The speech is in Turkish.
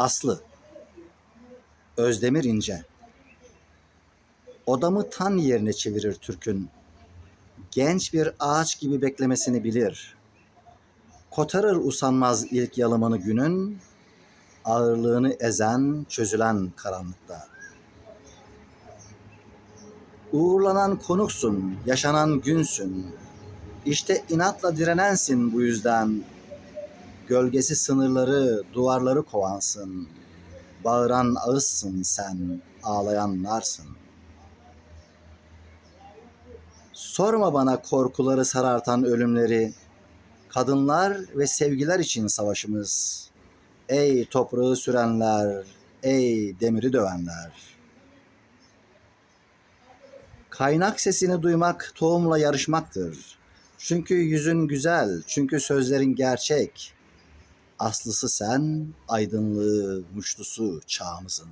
Aslı Özdemir İnce Odamı tan yerine çevirir Türk'ün. Genç bir ağaç gibi beklemesini bilir. Kotarır usanmaz ilk yalımını günün, ağırlığını ezen, çözülen karanlıkta. Uğurlanan konuksun, yaşanan günsün. İşte inatla direnensin bu yüzden. Gölgesi sınırları, duvarları kovansın. Bağıran ağızsın sen, ağlayan narsın. Sorma bana korkuları sarartan ölümleri. Kadınlar ve sevgiler için savaşımız. Ey toprağı sürenler, ey demiri dövenler. Kaynak sesini duymak tohumla yarışmaktır. Çünkü yüzün güzel, çünkü sözlerin gerçek. Aslısı sen, aydınlığı, muştusu çağımızın.